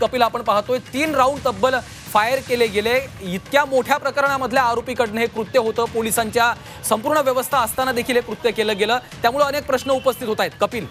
कपिल आपण पाहतोय. तीन राऊंड तब्बल फायर केले गेले. इतक्या मोठ्या प्रकरणामधल्या आरोपीकडनं हे कृत्य होतं. पोलिसांच्या संपूर्ण व्यवस्था असताना देखील हे कृत्य केलं गेलं. त्यामुळे अनेक प्रश्न उपस्थित होत आहेत. कपिल?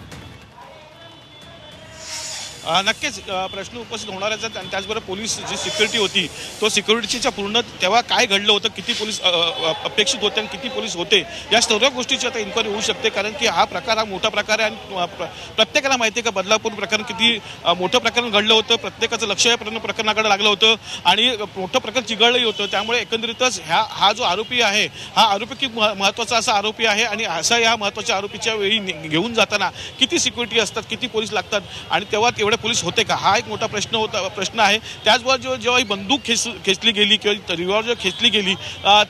नक्कीच प्रश्न उपस्थित होणारच आहेत आणि त्याचबरोबर पोलीस जी सिक्युरिटी होती तो सिक्युरिटीच्या पूर्ण तेव्हा काय घडलं होतं किती पोलीस अपेक्षित होते आणि किती पोलीस होते या सर्व गोष्टीची आता इन्क्वायरी होऊ शकते. कारण की हा प्रकार हा मोठा प्रकार आहे आणि प्र- प्रत्येकाला माहिती आहे का बदलापूर प्रकरण किती मोठं प्रकरण घडलं होतं प्रत्येकाचं लक्ष या प्रकरणाकडे लागलं होतं आणि मोठं प्रकरण चिघळलंही होतं. त्यामुळे एकंदरीतच ह्या हा जो आरोपी आहे हा आरोपी किती मह- महत्त्वाचा असा आरोपी आहे आणि असा या महत्त्वाच्या आरोपीच्या वेळी घेऊन जाताना किती सिक्युरिटी असतात किती पोलीस लागतात आणि तेव्हा तेवढं पोलीस होते का? हा एक मोठा प्रश्न होता प्रश्न आहे. त्याचबरोबर जेव्हा जेव्हा ही बंदूक खेच खेचली गेली किंवा रिव्हॉल्वर जेव्हा खेचली गेली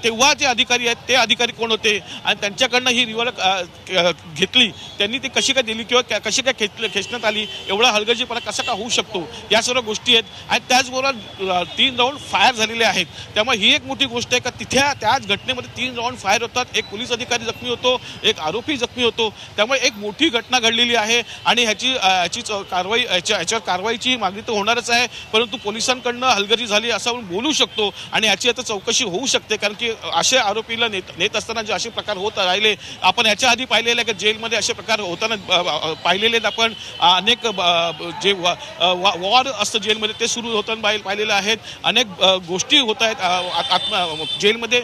तेव्हा जे अधिकारी आहेत ते अधिकारी कोण होते? आणि त्यांच्याकडनं ही रिव्हॉल्वर घेतली त्यांनी ती कशी काय दिली किंवा कशी काय खेच खेचण्यात आली? एवढा हलगर्जीपणा कसा का होऊ शकतो? या सर्व गोष्टी आहेत. आणि त्याचबरोबर तीन राऊंड फायर झालेले आहेत. त्यामुळे ही एक मोठी गोष्ट आहे का तिथे त्याच घटनेमध्ये तीन राऊंड फायर होतात. एक पोलीस अधिकारी जखमी होतो एक आरोपी जखमी होतो. त्यामुळे एक मोठी घटना घडलेली आहे. आणि ह्याची ह्याची च- कारवाई ह्याच्या याच्यावर कारवाईची मागणी तर होणारच आहे. परंतु पोलिसांकडनं हलगर्जी झाली असं आपण बोलू शकतो आणि याची आता चौकशी होऊ शकते. कारण की असे आरोपीला नेत नेत असताना जे असे प्रकार होत राहिले आपण याच्या आधी पाहिलेले आहे की? जेलमध्ये असे प्रकार होताना पाहिलेले आहेत आपण. अनेक ब- जे वॉर असतं जेलमध्ये ते सुरू होताना पाहिलेलं आहेत. अनेक गोष्टी होत आहेत आत्मा आत्म जेलमध्ये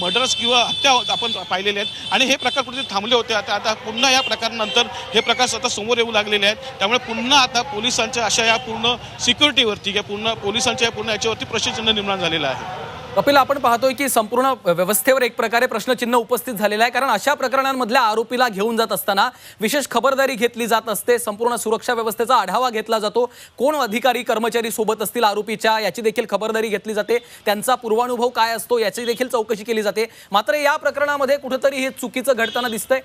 मर्डर्स किंवा हत्या आपण पाहिलेले आहेत. आणि हे प्रकार कुठे थांबले होते. आता आता पुन्हा या प्रकारानंतर हे प्रकार स्वतः समोर येऊ लागलेले आहेत. त्यामुळे पुन्हा आता पोलिसांच्या अशा या पूर्ण सिक्युरिटीवरती या पूर्ण पोलिसांच्या या पूर्ण याच्यावरती प्रश्नचिन्ह निर्माण झालेलं आहे. कपिल आपण पाहतोय की संपूर्ण व्यवस्थेवर एक प्रकारे प्रश्नचिन्ह उपस्थित झालेलं आहे. कारण अशा प्रकरणांमधल्या आरोपीला घेऊन जात असताना विशेष खबरदारी घेतली जात असते. संपूर्ण सुरक्षा व्यवस्थेचा आढावा घेतला जातो. कोण अधिकारी कर्मचारी सोबत असतील आरोपीच्या याची देखील खबरदारी घेतली जाते. त्यांचा पूर्वानुभव काय असतो याची देखील चौकशी केली जाते. मात्र या प्रकरणामध्ये कुठंतरी हे चुकीचं घडताना दिसतंय.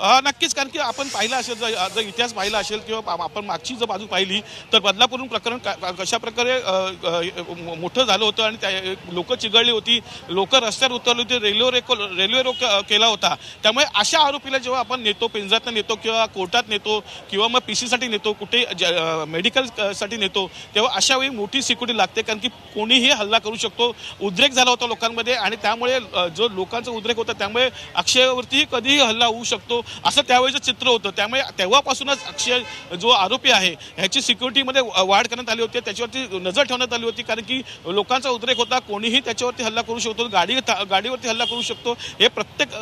नक्कीच कारण की आपण पाहिलं असेल जर जर इतिहास पाहिला असेल किंवा आपण मागची जर बाजू पाहिली तर बदलापूरून प्रकरण का- कशा प्रकारे मोठं झालं होतं आणि त्या लोकं चिघळली होती लोक रस्त्यावर उतरली होती रेल्वे रेको रेल्वे रोक केला होता. त्यामुळे अशा आरोपीला जेव्हा आपण नेतो पिंजऱ्यात नेतो किंवा कोर्टात नेतो किंवा मग पी सीसाठी नेतो कुठे मेडिकलसाठी नेतो तेव्हा अशा वेळी मोठी सिक्युरिटी लागते कारण की कोणीही हल्ला करू शकतो. उद्रेक झाला होता लोकांमध्ये आणि त्यामुळे जो लोकांचा उद्रेक होता त्यामुळे अक्षयावरतीही कधीही हल्ला होऊ शकतो. असं त्यावेळेचं चित्र होतं त्यामुळे तेव्हापासूनच अक्षय जो आरोपी आहे ह्याची सिक्युरिटीमध्ये वाढ करण्यात आली होती त्याच्यावरती नजर ठेवण्यात आली होती कारण की लोकांचा उद्रेक होता कोणीही त्याच्यावरती हल्ला करू शकतो गाडी गाडीवरती हल्ला करू शकतो हे प्रत्येक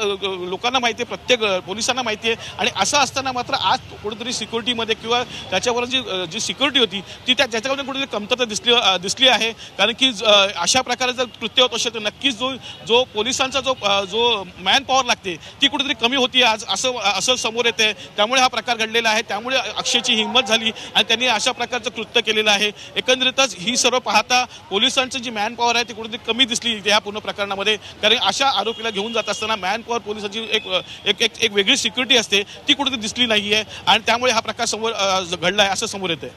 लोकांना माहिती आहे प्रत्येक पोलिसांना माहिती आहे आणि असं असताना मात्र आज कुठेतरी सिक्युरिटीमध्ये किंवा त्याच्यावर जी जी सिक्युरिटी होती ती त्या त्याच्यामध्ये कुठेतरी कमतरता दिसली दिसली आहे कारण की ज- अशा प्रकारे जर कृत्य होत असेल तर नक्कीच जो जो पोलिसांचा जो जो मॅन पॉवर लागते ती कुठेतरी कमी होती आज असं असं समोर येते. त्यामुळे हा प्रकार घडलेला आहे. त्यामुळे अक्षयची हिंमत झाली आणि त्यांनी अशा प्रकारचं कृत्य केलेलं आहे. एकंदरीतच ही सर्व पाहता पोलिसांची जी मॅन पॉवर आहे ती कुठेतरी कमी दिसली या पूर्ण प्रकरणामध्ये. कारण अशा आरोपीला घेऊन जात असताना मॅन पॉवर पोलिसांची एक एक एक एक वेगळी सिक्युरिटी असते. ती कुठेतरी दिसली नाही आहे आणि त्यामुळे हा प्रकार समोर घडला आहे असं समोर येते